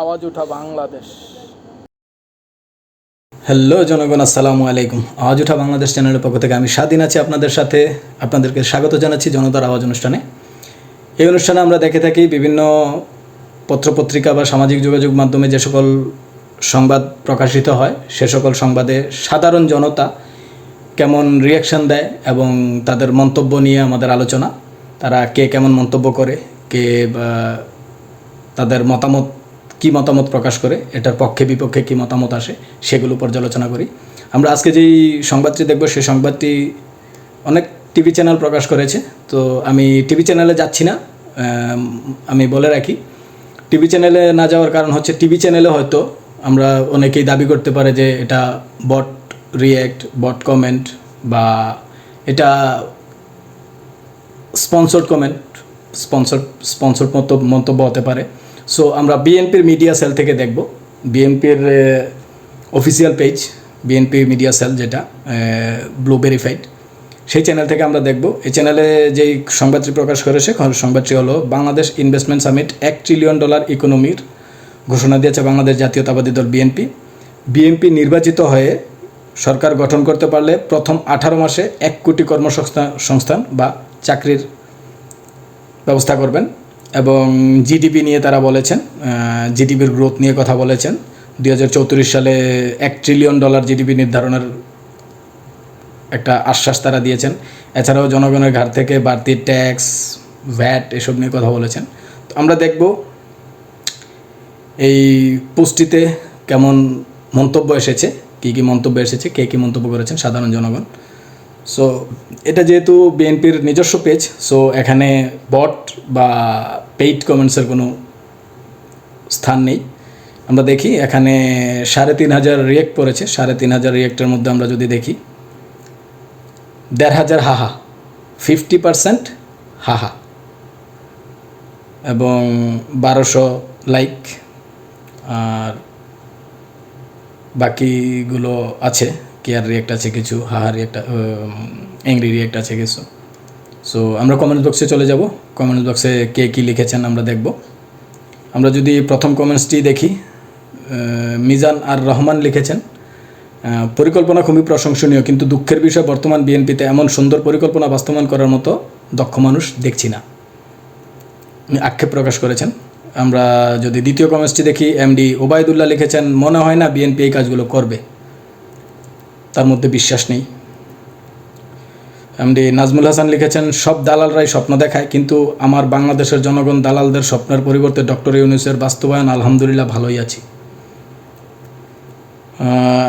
আওয়াজ ওঠা বাংলাদেশ। হ্যালো জনগণ, আসসালামু আলাইকুম। আওয়াজ ওঠা বাংলাদেশ চ্যানেলের পক্ষ থেকে আমি স্বাধীন আছি আপনাদের সাথে। আপনাদেরকে স্বাগত জানাচ্ছি জনতার আওয়াজ অনুষ্ঠানে। এই অনুষ্ঠানে আমরা দেখে থাকি বিভিন্ন পত্রপত্রিকা বা সামাজিক যোগাযোগ মাধ্যমে যে সকল সংবাদ প্রকাশিত হয়, সে সকল সংবাদে সাধারণ জনতা কেমন রিয়াকশান দেয় এবং তাদের মন্তব্য নিয়ে আমাদের আলোচনা। তারা কে কেমন মন্তব্য করে, কে তাদের মতামত কি মতামত প্রকাশ করে, এটার পক্ষে বিপক্ষে কি মতামত আসে, সেগুলো পর্যালোচনা করি। আমরা আজকে যেই সংবাদটি দেখব সেই সংবাদটি অনেক টিভি চ্যানেল প্রকাশ করেছে, তো আমি টিভি চ্যানেলে যাচ্ছি না, আমি বলে রাখি, টিভি চ্যানেলে না যাওয়ার কারণ হচ্ছে টিভি চ্যানেলে হয়তো আমরা অনেকেই দাবি করতে পারে যে এটা বট রিয়্যাক্ট, বট কমেন্ট বা এটা স্পন্সর্ড কমেন্ট, স্পন্সর স্পন্সর্ড মন্তব্য হতে পারে। সো আমরা বিএনপির মিডিয়া সেল থেকে দেখব। বিএনপির official page BNP media cell যেটা ব্লু ভেরিফাইড সেই চ্যানেল থেকে আমরা দেখব। এই চ্যানেলে যেই সংবাদটি প্রকাশ করেছে সংবাদটি হলো, বাংলাদেশ ইনভেস্টমেন্ট সামিট এক ট্রিলিয়ন ডলার ইকোনমির ঘোষণা দিয়েছে বাংলাদেশ জাতীয়তাবাদী দল বিএনপি বিএনপি নির্বাচিত হয়ে সরকার গঠন করতে পারলে প্রথম আঠারো মাসে এক কোটি কর্মসংস্থান সংস্থান বা চাকরির ব্যবস্থা করবেন। এবং জিডিপি নিয়ে তারা বলেছেন জিডিপির গ্রোথ নিয়ে কথা বলেছেন। দুই হাজার চৌত্রিশ সালে এক ট্রিলিয়ন ডলার জিডিপি নির্ধারণের একটা আশ্বাস তারা দিয়েছেন। এছাড়াও জনগণের ঘাট থেকে বাড়তি ট্যাক্স ভ্যাট এসব নিয়ে কথা বলেছেন। তো আমরা দেখব এই পোস্টটিতে কেমন মন্তব্য এসেছে, কী কী মন্তব্য এসেছে, কে কী মন্তব্য করেছেন সাধারণ জনগণ। সো এটা যেহেতু বিএনপির নিজস্ব পেজ সো এখানে বট বা পেইড কমেন্টসের কোনো স্থান নেই। আমরা দেখি, এখানে সাড়ে তিন হাজার রিয়েক্ট পড়েছে। সাড়ে তিন হাজার রিয়েক্টের মধ্যে আমরা যদি দেখি, দেড় হাজার হাহা ফিফটি পারসেন্ট হাহা, এবং বারোশো লাইক আর বাকিগুলো আছে। কেয়ার রিয়েক্ট আছে কিছু হাহা রিয়েক্ট অ্যাংরি রিয়েক্ট আছে কিছু। সো আমরা কমেন্টস বক্সে চলে যাব। কমেন্টস বক্সে কে কী লিখেছেন আমরা দেখব। আমরা যদি প্রথম কমেন্টসটি দেখি মিজান আর রহমান লিখেছেন পরিকল্পনা খুবই প্রশংসনীয়, কিন্তু দুঃখের বিষয় বর্তমান বিএনপিতে এমন সুন্দর পরিকল্পনা বাস্তবায়ন করার মতো দক্ষ মানুষ দেখছি না। আক্ষেপ প্রকাশ করেছেন। আমরা যদি দ্বিতীয় কমেন্টসটি দেখি এমডি ওবায়দুল্লাহ লিখেছেন, মনে হয় না বিএনপি এই কাজগুলো করবে। তার মধ্যে বিশ্বাস নেই। এমডি নাজমুল হাসান লিখেছেন, সব দালালরাই স্বপ্ন দেখায়, কিন্তু আমার বাংলাদেশের জনগণ দালালদের স্বপ্নের পরিবর্তে ডক্টর ইউনুসের বাস্তবায়ন আলহামদুলিল্লাহ ভালোই আছি।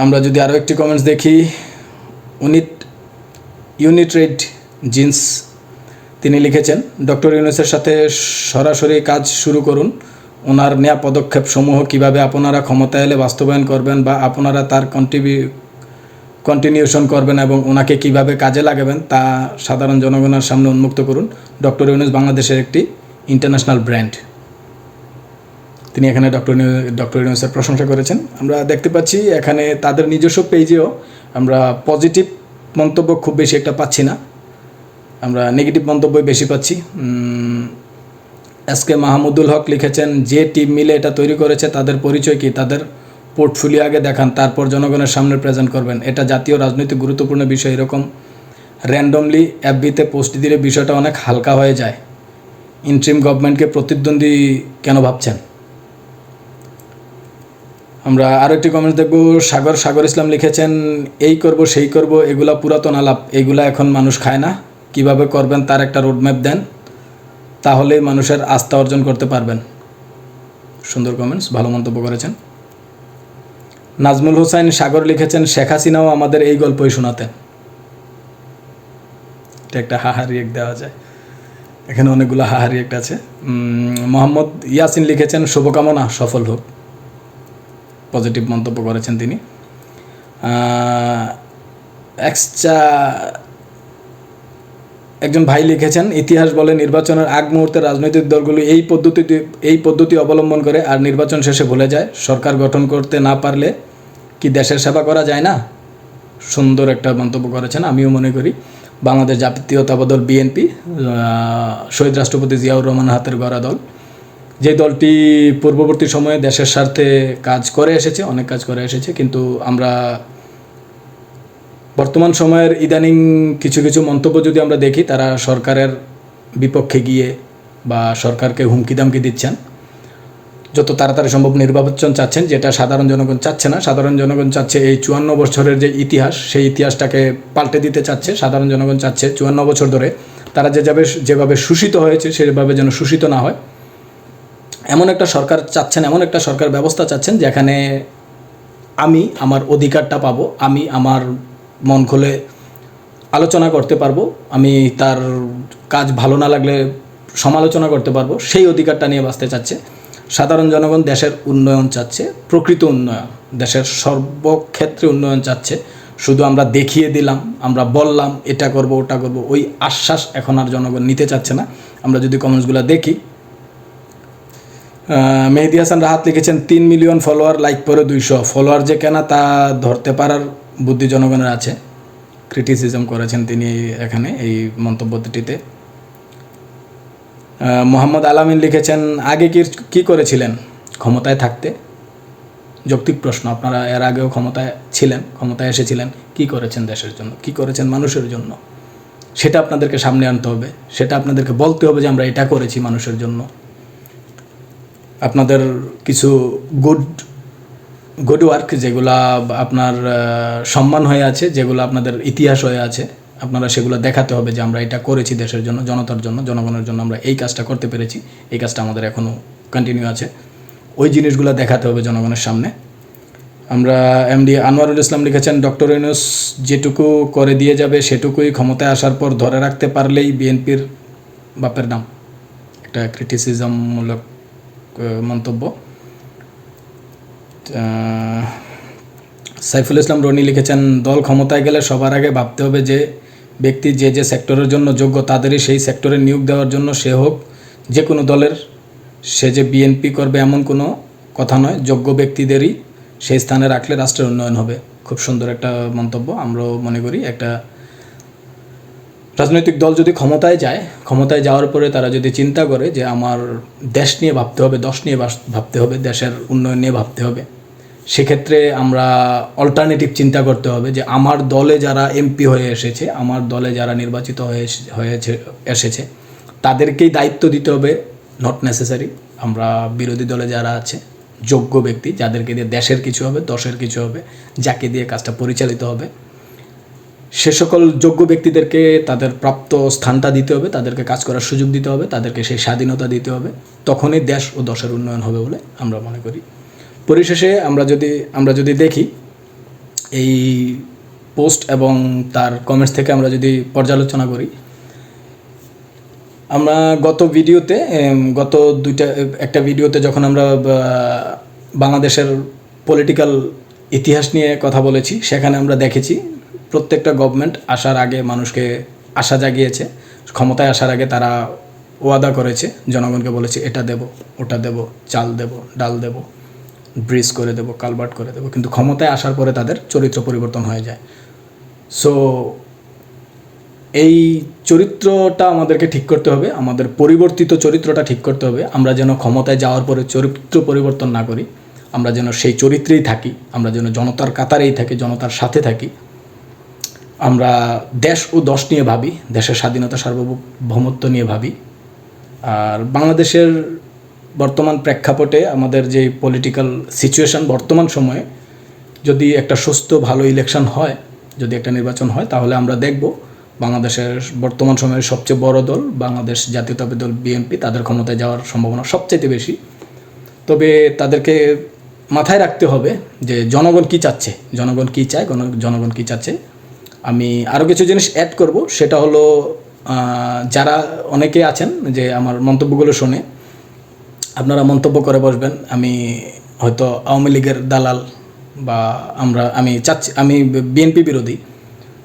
আমরা যদি আরও একটি কমেন্টস দেখি উনিট ইউনিট্রেড জিন্স তিনি লিখেছেন, ডক্টর ইউনুসের সাথে সরাসরি কাজ শুরু করুন, ওনার নেয়া পদক্ষেপ সমূহ কীভাবে আপনারা ক্ষমতা এলে বাস্তবায়ন করবেন বা আপনারা তার কন্ট্রিবিউ কন্টিনিউশন করবেন এবং ওনাকে কীভাবে কাজে লাগাবেন তা সাধারণ জনগণের সামনে উন্মুক্ত করুন। ডক্টর ইউনুস বাংলাদেশের একটি ইন্টারন্যাশনাল ব্র্যান্ড তিনি এখানে ডক্টর ডক্টর ইউনুসের প্রশংসা করেছেন। আমরা দেখতে পাচ্ছি এখানে তাদের নিজস্ব পেজেও আমরা পজিটিভ মন্তব্য খুব বেশি একটা পাচ্ছি না। আমরা নেগেটিভ মন্তব্যই বেশি পাচ্ছি। এস কে মাহমুদুল হক লিখেছেন, যে টিম মিলে এটা তৈরি করেছে, তাদের পরিচয় কি? তাদের পোর্টফোলিও আগে দেখান, তারপর জনগণের সামনে প্রেজেন্ট করবেন। এটা জাতীয় রাজনৈতিক গুরুত্বপূর্ণ বিষয়, এরকম র্যান্ডমলি অ্যাপবিতে পোস্ট দিলে বিষয়টা অনেক হালকা হয়ে যায়। ইন্ট্রিম গভর্নমেন্টকে প্রতিদ্বন্দ্বী কেন ভাবছেন? আমরা আরও একটি কমেন্ট দেখব। সাগর সাগর ইসলাম লিখেছেন, এই করব, সেই করব, এগুলা পুরাতন আলাপ। এগুলা এখন মানুষ খায় না। কীভাবে করবেন তার একটা রোডম্যাপ দেন। তাহলেই মানুষের আস্থা অর্জন করতে পারবেন। সুন্দর কমেন্টস ভালো মন্তব্য করেছেন। নাজমুল হোসাইন সাগর লিখেছেন, শেখ হাসিনাও আমাদের এই গল্পই শোনাতেন। এটা একটা হাহা এক দেওয়া যায়। এখানে অনেকগুলো হাহা রিয়েক্ট আছে। মোহাম্মদ ইয়াসিন লিখেছেন, শুভকামনা, সফল হোক। পজিটিভ মন্তব্য করেছেন তিনি। এক্সট্রা একজন ভাই লিখেছেন, ইতিহাস বলে নির্বাচনের আগ মুহূর্তে রাজনৈতিক দলগুলো এই পদ্ধতি এই পদ্ধতি অবলম্বন করে আর নির্বাচন শেষে ভুলে যায়। সরকার গঠন করতে না পারলে কি দেশের সেবা করা যায় না? সুন্দর একটা মন্তব্য করেছেন, আমিও মনে করি। বাংলাদেশ জাতীয়তাবাদী দল বিএনপি শহীদ রাষ্ট্রপতি জিয়াউর রহমান হাতের গড়া দল। যে দলটি পূর্ববর্তী সময়ে দেশের স্বার্থে কাজ করে এসেছে, অনেক কাজ করে এসেছে, কিন্তু আমরা বর্তমান সময়ের ইদানিং কিছু কিছু মন্তব্য যদি আমরা দেখি, তারা সরকারের বিপক্ষে গিয়ে বা সরকারকে হুমকি দামকি দিচ্ছেন। যত তাড়াতাড়ি সম্ভব নির্বাচন চাচ্ছেন, যেটা সাধারণ জনগণ চাচ্ছে না। সাধারণ জনগণ চাচ্ছে এই চুয়ান্ন বছরের যে ইতিহাস, সেই ইতিহাসটাকে পাল্টে দিতে চাচ্ছে। সাধারণ জনগণ চাচ্ছে চুয়ান্ন বছর ধরে তারা যে যাবে, যেভাবে শোষিত হয়েছে, সেভাবে যেন শোষিত না হয়। এমন একটা সরকার চাচ্ছেন, এমন একটা সরকার ব্যবস্থা চাচ্ছেন, যেখানে আমি আমার অধিকারটা পাবো, আমি আমার মন খুলে আলোচনা করতে পারব। আমি তার কাজ ভালো না লাগলে সমালোচনা করতে পারব। সেই অধিকারটা নিয়ে বাঁচতে চাচ্ছে। সাধারণ জনগণ দেশের উন্নয়ন চাচ্ছে। প্রকৃত উন্নয়ন। দেশের সর্বক্ষেত্রে উন্নয়ন চাচ্ছে। শুধু আমরা দেখিয়ে দিলাম, আমরা বললাম, এটা করব, ওটা করব, ওই আশ্বাস এখন আর জনগণ নিতে চাচ্ছে না। আমরা যদি কমেন্টসগুলো দেখি মেহেদি হাসান রাহাত লিখেছেন, তিন মিলিয়ন ফলোয়ার, লাইক পরে দুইশো। ফলোয়ার যে কেনা তা ধরতে পারার বুদ্ধি জনগণের আছে ক্রিটিসিজম করেছেন তিনি এখানে এই মন্তব্যটিতে। মোহাম্মদ আলামিন লিখেছেন, আগে কি কি করেছিলেন ক্ষমতায় থাকতে? যৌক্তিক প্রশ্ন, আপনারা এর আগেও ক্ষমতায় ছিলেন, ক্ষমতায় এসেছিলেন, কি করেছেন দেশের জন্য, কি করেছেন মানুষের জন্য? সেটা আপনাদেরকে সামনে আনতে হবে, সেটা আপনাদেরকে বলতে হবে যে আমরা এটা করেছি মানুষের জন্য। আপনাদের কিছু গুড গুড ওয়ার্ক যেগুলা আপনার সম্মান হয়ে আছে, যেগুলো আপনাদের ইতিহাস হয়ে আছে, আপনারা সেগুলো দেখাতে হবে যে আমরা এটা করেছি দেশের জন্য, জনতার জন্য, জনগণের জন্য আমরা এই কাজটা করতে পেরেছি, এই কাজটা আমাদের এখনও কন্টিনিউ আছে। ওই জিনিসগুলো দেখাতে হবে জনগণের সামনে। আমরা এমডি আনোয়ারুল ইসলাম লিখেছেন ডক্টর ইউনুস যেটুকু করে দিয়ে যাবে সেটুকুই ক্ষমতায় আসার পর ধরে রাখতে পারলেই বিএনপির বাপের নাম। একটা ক্রিটিসিজমমূলক মন্তব্য। সাইফুল ইসলাম রনি লিখেছেন, দল ক্ষমতায় গেলে সবার আগে ভাবতে হবে যে ব্যক্তি যে যে সেক্টরের জন্য যোগ্য তাদেরই সেই সেক্টরে নিয়োগ দেওয়ার জন্য সে হোক। যে কোনো দলের সে যে বিএনপি করবে এমন কোনো কথা নয়, যোগ্য ব্যক্তিদেরই সেই স্থানে রাখলে রাষ্ট্রের উন্নয়ন হবে। খুব সুন্দর একটা মন্তব্য, আমরাও মনে করি, একটা রাজনৈতিক দল যদি ক্ষমতায় যায়, ক্ষমতায় যাওয়ার পরে তারা যদি চিন্তা করে যে আমার দেশ নিয়ে ভাবতে হবে, দশ নিয়ে ভাবতে হবে, দেশের উন্নয়ন নিয়ে ভাবতে হবে, সেক্ষেত্রে আমরা অল্টারনেটিভ চিন্তা করতে হবে যে আমার দলে যারা এমপি হয়ে এসেছে, আমার দলে যারা নির্বাচিত হয়ে হয়েছে এসেছে, তাদেরকেই দায়িত্ব দিতে হবে নট নেসেসারি আমরা বিরোধী দলে যারা আছে, যোগ্য ব্যক্তি, যাদেরকে দিয়ে দেশের কিছু হবে, দশের কিছু হবে, যাকে দিয়ে কাজটা পরিচালিত হবে সে সকল যোগ্য ব্যক্তিদেরকে তাদের প্রাপ্ত স্থানটা দিতে হবে, তাদেরকে কাজ করার সুযোগ দিতে হবে, তাদেরকে সেই স্বাধীনতা দিতে হবে। তখনই দেশ ও দশের উন্নয়ন হবে বলে আমরা মনে করি। পরিশেষে আমরা যদি আমরা যদি দেখি, এই পোস্ট এবং তার কমেন্টস থেকে আমরা যদি পর্যালোচনা করি, আমরা গত ভিডিওতে গত দুইটা, একটা ভিডিওতে যখন আমরা বাংলাদেশের পলিটিক্যাল ইতিহাস নিয়ে কথা বলেছি, সেখানে আমরা দেখেছি প্রত্যেকটা গভর্নমেন্ট আসার আগে মানুষকে আশা জাগিয়েছে, ক্ষমতায় আসার আগে তারা ওয়াদা করেছে, জনগণকে বলেছে, এটা দেব, ওটা দেব, চাল দেব, ডাল দেব, ব্রিজ করে দেব কালভার্ট করে দেব। কিন্তু ক্ষমতায় আসার পরে তাদের চরিত্র পরিবর্তন হয়ে যায়। সো এই চরিত্রটা আমাদেরকে ঠিক করতে হবে, আমাদের পরিবর্তিত চরিত্রটা ঠিক করতে হবে। আমরা যেন ক্ষমতায় যাওয়ার পরে চরিত্র পরিবর্তন না করি, আমরা যেন সেই চরিত্রেই থাকি, আমরা যেন জনতার কাতারেই থাকি, জনতার সাথে থাকি আমরা দেশ ও দশ নিয়ে ভাবি, দেশের স্বাধীনতা, সার্বভৌমত্ব নিয়ে ভাবি। আর বাংলাদেশের বর্তমান প্রেক্ষাপটে আমাদের যে পলিটিক্যাল সিচুয়েশন বর্তমান সময়ে, যদি একটা সুস্থ, ভালো ইলেকশন হয়, যদি একটা নির্বাচন হয়, তাহলে আমরা দেখব বাংলাদেশের বর্তমান সময়ের সবচেয়ে বড় দল, বাংলাদেশ জাতীয়তাবাদী দল বিএনপি তাদের ক্ষমতায় যাওয়ার সম্ভাবনা সবচেয়ে বেশি। তবে তাদেরকে মাথায় রাখতে হবে যে জনগণ কি চাচ্ছে, জনগণ কি চায় জনগণ কি চাচ্ছে আমি আরও কিছু জিনিস অ্যাড করব। সেটা হলো যারা অনেকে আছেন যে আমার মন্তব্যগুলো শুনে, আপনারা মন্তব্য করে বসবেন। আমি হয়তো আওয়ামী লীগের দালাল বা আমরা, আমি চাচ্ছি, আমি বিএনপি বিরোধী।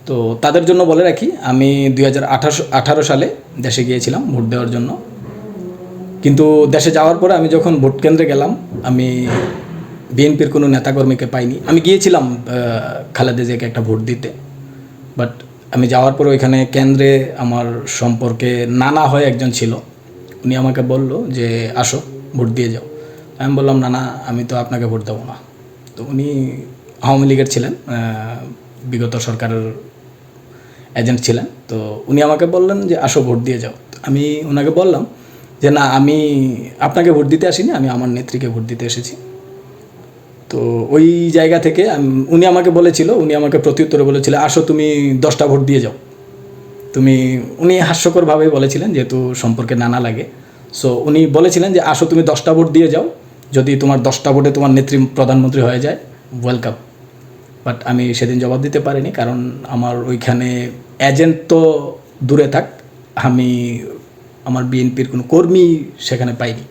তো তাদের জন্য বলে রাখি, আমি দুই হাজার আঠারো সালে দেশে গিয়েছিলাম ভোট দেওয়ার জন্য। কিন্তু দেশে যাওয়ার পরে আমি যখন ভোট কেন্দ্রে গেলাম, আমি বিএনপির কোনো নেতাকর্মীকে পাইনি। আমি গিয়েছিলাম খালেদা জিয়াকে একটা ভোট দিতে। বাট আমি যাওয়ার পরে ওইখানে কেন্দ্রে আমার সম্পর্কে নানা হয়ে একজন ছিল। উনি আমাকে বলল যে, আসো, ভোট দিয়ে যাও। আমি বললাম, না না, আমি তো আপনাকে ভোট দেবো না। তো উনি আওয়ামী লীগের ছিলেন বিগত সরকারের এজেন্ট ছিলেন। তো উনি আমাকে বললেন যে, আসো, ভোট দিয়ে যাও। আমি ওনাকে বললাম যে, না, আমি আপনাকে ভোট দিতে আসিনি, আমি আমার নেত্রীকে ভোট দিতে এসেছি। তো ওই জায়গা থেকে উনি আমাকে বলেছিল, উনি আমাকে প্রত্যুত্তরে বলেছিল, আসো তুমি দশটা ভোট দিয়ে যাও। তুমি, উনি হাস্যকরভাবেই বলেছিলেন যেহেতু সম্পর্কে নানা লাগে। সো উনি বলেছিলেন যে, আসো তুমি দশটা ভোট দিয়ে যাও। যদি তোমার দশটা ভোটে তোমার নেত্রী প্রধানমন্ত্রী হয়ে যায় ওয়েলকাম বাট আমি সেদিন জবাব দিতে পারিনি, কারণ আমার ওইখানে এজেন্ট তো দূরে থাক। আমি, আমার বিএনপির কোনো কর্মী সেখানে পাইনি।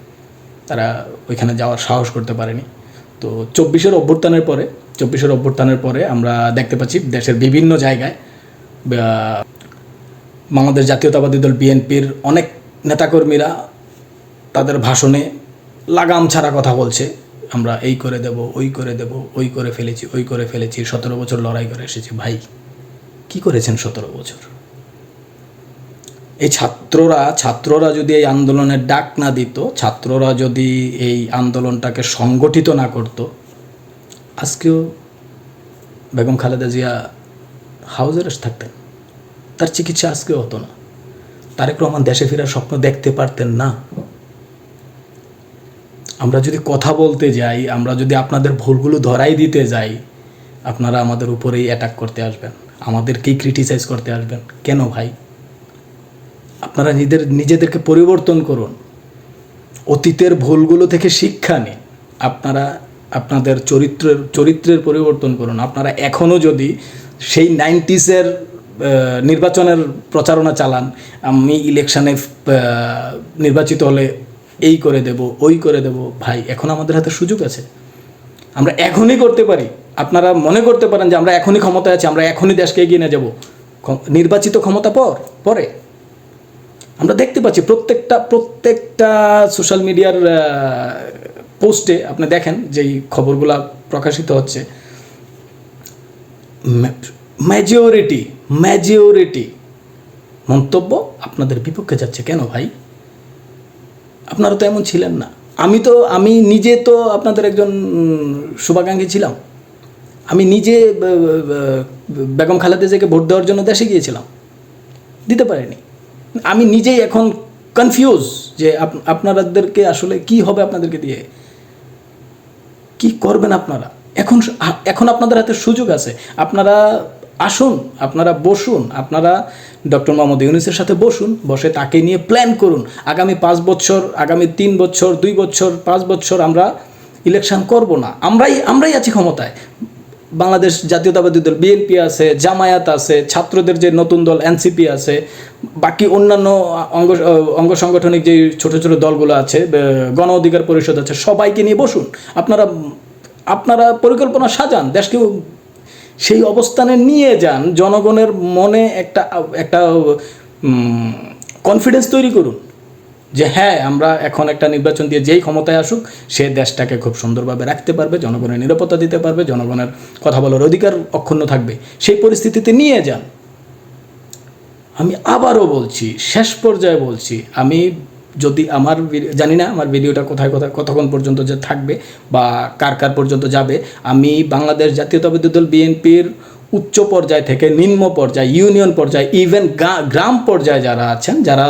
তারা ওইখানে যাওয়ার সাহস করতে পারেনি। তো চব্বিশের অভ্যুত্থানের পরে, চব্বিশের অভ্যুত্থানের পরে আমরা দেখতে পাচ্ছি দেশের বিভিন্ন জায়গায় বাংলাদেশ জাতীয়তাবাদী দল বিএনপির অনেক নেতাকর্মীরা তাদের ভাষণে লাগাম ছাড়া কথা বলছে। আমরা এই করে দেব, ওই করে দেব, ওই করে ফেলেছি, ওই করে ফেলেছি, সতেরো বছর লড়াই করে এসেছি। ভাই, কি করেছেন সতেরো বছর? এই ছাত্ররা ছাত্ররা যদি এই আন্দোলনের ডাক না দিত, ছাত্ররা যদি এই আন্দোলনটাকে সংগঠিত না করত, আজকেও বেগম খালেদা জিয়া হাউস অ্যারেস্ট থাকতেন। তার চিকিৎসা আজকেও হতো না। তারেক রহমান দেশে ফেরার স্বপ্ন দেখতে পারতেন না। আমরা যদি কথা বলতে যাই, আমরা যদি আপনাদের ভুলগুলো ধরাই দিতে যাই, আপনারা আমাদের উপরেই অ্যাটাক করতে আসবেন। আমাদেরকেই ক্রিটিসাইজ করতে আসবেন। কেন ভাই? আপনারা নিজেদের নিজেদেরকে পরিবর্তন করুন। অতীতের ভুলগুলো থেকে শিক্ষা নিন। আপনারা, আপনাদের চরিত্রের চরিত্রের পরিবর্তন করুন। আপনারা এখনও যদি সেই নাইনটিসের নির্বাচনের প্রচারণা চালান, আমি ইলেকশানে নির্বাচিত হলে এই করে দেব, ওই করে দেব, ভাই, এখন আমাদের হাতে সুযোগ আছে। আমরা এখনই করতে পারি। আপনারা মনে করতে পারেন যে আমরা এখনই ক্ষমতায় আছি, আমরা এখনই দেশকে এগিয়ে নিয়ে যাব। নির্বাচিত ক্ষমতা পর, পরে। আমরা দেখতে পাচ্ছি প্রত্যেকটা প্রত্যেকটা সোশ্যাল মিডিয়ার পোস্টে আপনি দেখেন যেই খবরগুলো প্রকাশিত হচ্ছে। মেজরিটি মেজরিটি মন্তব্য আপনাদের বিপক্ষে যাচ্ছে কেন ভাই? আপনারা তো এমন ছিলেন না। আমি তো, আমি নিজে তো আপনাদের একজন শুভাকাঙ্ক্ষী ছিলাম। আমি নিজে বেগম খালেদা জিয়াকে ভোট দেওয়ার জন্য দেশে গিয়েছিলাম। দিতে পারিনি। আমি নিজেই এখন কনফিউজ যে আপ- আপনাদেরকে আসলে কি হবে আপনাদেরকে দিয়ে। কি করবেন আপনারা? এখন এখন আপনাদের হাতে সুযোগ আছে। আপনারা আসুন, আপনারা বসুন, আপনারা ডক্টর মোহাম্মদ ইউনুসের সাথে বসুন, বসে তাকে নিয়ে প্ল্যান করুন। আগামী পাঁচ বছর, আগামী তিন বছর, দুই বছর, পাঁচ বছর আমরা ইলেকশন করব না। আমরাই আমরাই আছি ক্ষমতায়। বাংলাদেশ জাতীয়তাবাদী দল বিএনপি আছে, জামায়াত আছে, ছাত্রদের যে নতুন দল এনসিপি আছে, বাকি অন্যান্য অঙ্গ অঙ্গ সাংগঠনিক যে ছোট ছোট দলগুলো আছে গণ অধিকার পরিষদ আছে, সবাইকে নিয়ে বসুন। আপনারা আপনারা পরিকল্পনা সাজান দেশকে সেই অবস্থানে নিয়ে যান, জনগণের মনে একটা একটা কনফিডেন্স তৈরি করুন। যে হ্যাঁ আমরা এখন একটা নির্বাচন দিয়ে যেই ক্ষমতায় আসুক, সে দেশটাকে খুব সুন্দরভাবে রাখতে পারবে, জনগণের নিরাপত্তা দিতে পারবে, জনগণের কথা বলার অধিকার অক্ষুণ্ণ থাকবে। সেই পরিস্থিতিতে নিয়ে যান। আমি আবারও বলছি, শেষ পর্যায়ে বলছি, আমি যদি আমার জানি না আমার ভিডিওটা কোথায় কোথায়, কতক্ষণ পর্যন্ত যে থাকবে বা কার কার পর্যন্ত যাবে, আমি বাংলাদেশ জাতীয়তাবাদী দল, বিএনপির উচ্চ পর্যায় থেকে নিম্ন পর্যায়, ইউনিয়ন পর্যায় ইভেন গ্রাম পর্যায়ে যারা আছেন, যারা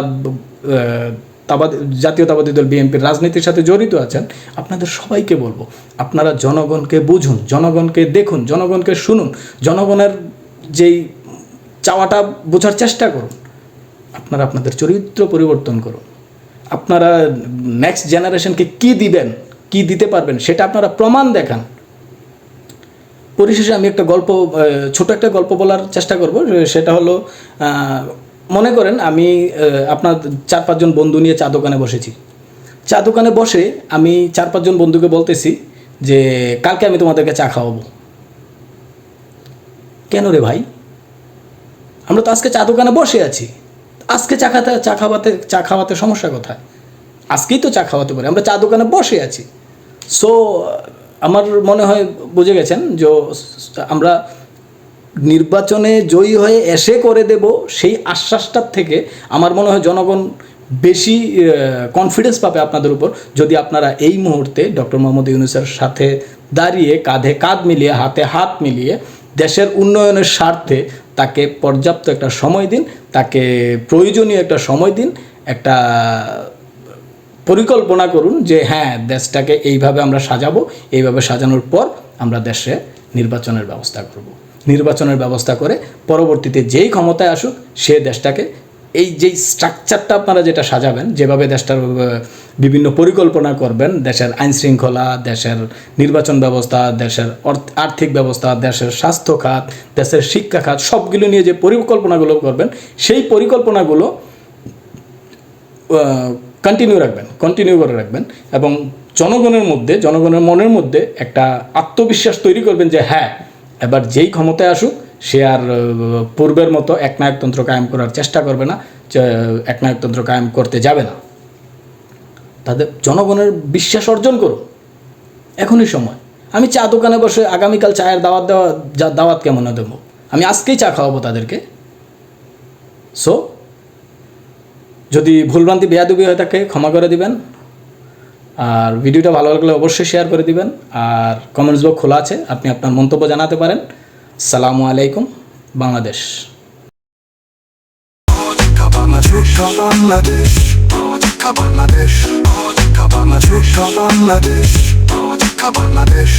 তাবাদ জাতীয়তাবাদী দল বিএনপির রাজনীতির সাথে জড়িত আছেন, আপনাদের সবাইকে বলব, আপনারা জনগণকে বুঝুন, জনগণকে দেখুন, জনগণকে শুনুন, জনগণের যেই চাওয়াটা বোঝার চেষ্টা করুন, আপনারা আপনাদের চরিত্র পরিবর্তন করুন। আপনারা নেক্সট জেনারেশনকে কি দিবেন, কি দিতে পারবেন, সেটা আপনারা প্রমাণ দেখান। পরিশেষে আমি একটা গল্প ছোট একটা গল্প বলার চেষ্টা করব, সেটা হলো মনে করেন আমি আপনার চার পাঁচজন বন্ধু নিয়ে চা দোকানে বসেছি। চা দোকানে বসে আমি চার পাঁচজন বন্ধুকে বলতেছি যে, কালকে আমি তোমাদেরকে চা খাওয়াবো। কেন রে ভাই? আমরা তো আজকে চা দোকানে বসে আছি। আজকে চা খাতে, চা খাওয়াতে চা খাওয়াতে সমস্যা কোথায়? আজকেই তো চা খাওয়াতে পারি। আমরা চা দোকানে বসে আছি। সো আমার মনে হয়, বুঝে গেছেন যে, আমরা নির্বাচনে জয়ী হয়ে এসে করে দেব সেই আশ্বাসটার থেকে আমার মনে হয় জনগণ বেশি কনফিডেন্স পাবে আপনাদের উপর। যদি আপনারা এই মুহূর্তে ডক্টর মোহাম্মদ ইউনুসের সাথে দাঁড়িয়ে, কাঁধে কাঁধ মিলিয়ে, হাতে হাত মিলিয়ে দেশের উন্নয়নের স্বার্থে তাকে পর্যাপ্ত একটা সময় দিন, তাকে প্রয়োজনীয় একটা সময় দিন, একটা পরিকল্পনা করুন যে হ্যাঁ দেশটাকে এইভাবে আমরা সাজাবো, এইভাবে সাজানোর পর আমরা দেশে নির্বাচনের ব্যবস্থা করব। নির্বাচনের ব্যবস্থা করে পরবর্তীতে যেই ক্ষমতায় আসুক সে দেশটাকে, এই যেই স্ট্রাকচারটা আপনারা যেটা সাজাবেন, যেভাবে দেশটার বিভিন্ন পরিকল্পনা করবেন, দেশের আইন শৃঙ্খলা, দেশের নির্বাচন ব্যবস্থা, দেশের আর্থিক ব্যবস্থা, দেশের স্বাস্থ্য খাত, দেশের শিক্ষা খাত, সবগুলো নিয়ে যে পরিকল্পনাগুলো করবেন, সেই পরিকল্পনাগুলো কন্টিনিউ রাখবেন কন্টিনিউ করে রাখবেন এবং জনগণের মধ্যে, জনগণের মনের মধ্যে একটা আত্মবিশ্বাস তৈরি করবেন যে হ্যাঁ এবার যেই ক্ষমতায় আসুক, সে আর পূর্বের মতো একনায়কতন্ত্র কায়েম করার চেষ্টা করবে না একনায়কতন্ত্র কায়েম করতে যাবে না। তাদের জনগণের বিশ্বাস অর্জন করুন। এখনই সময়। আমি চা দোকানে বসে আগামীকাল চায়ের দাওয়াত দেওয়া, যা- দাওয়াত কেমন দেবো? আমি আজকেই চা খাওয়াবো তাদেরকে। সো যদি ভুলভ্রান্তি, বেয়াদুবি হয়ে থাকে, ক্ষমা করে দিবেন। আর ভিডিওটা ভালো লাগলে অবশ্যই শেয়ার করে দিবেন। আর কমেন্টস বক্স খোলা আছে, আপনি আপনার মন্তব্য জানাতে পারেন। সালামু আলাইকুম, বাংলাদেশ। বাংলাদেশ বাংলাদেশ বাংলাদেশ বাংলাদেশ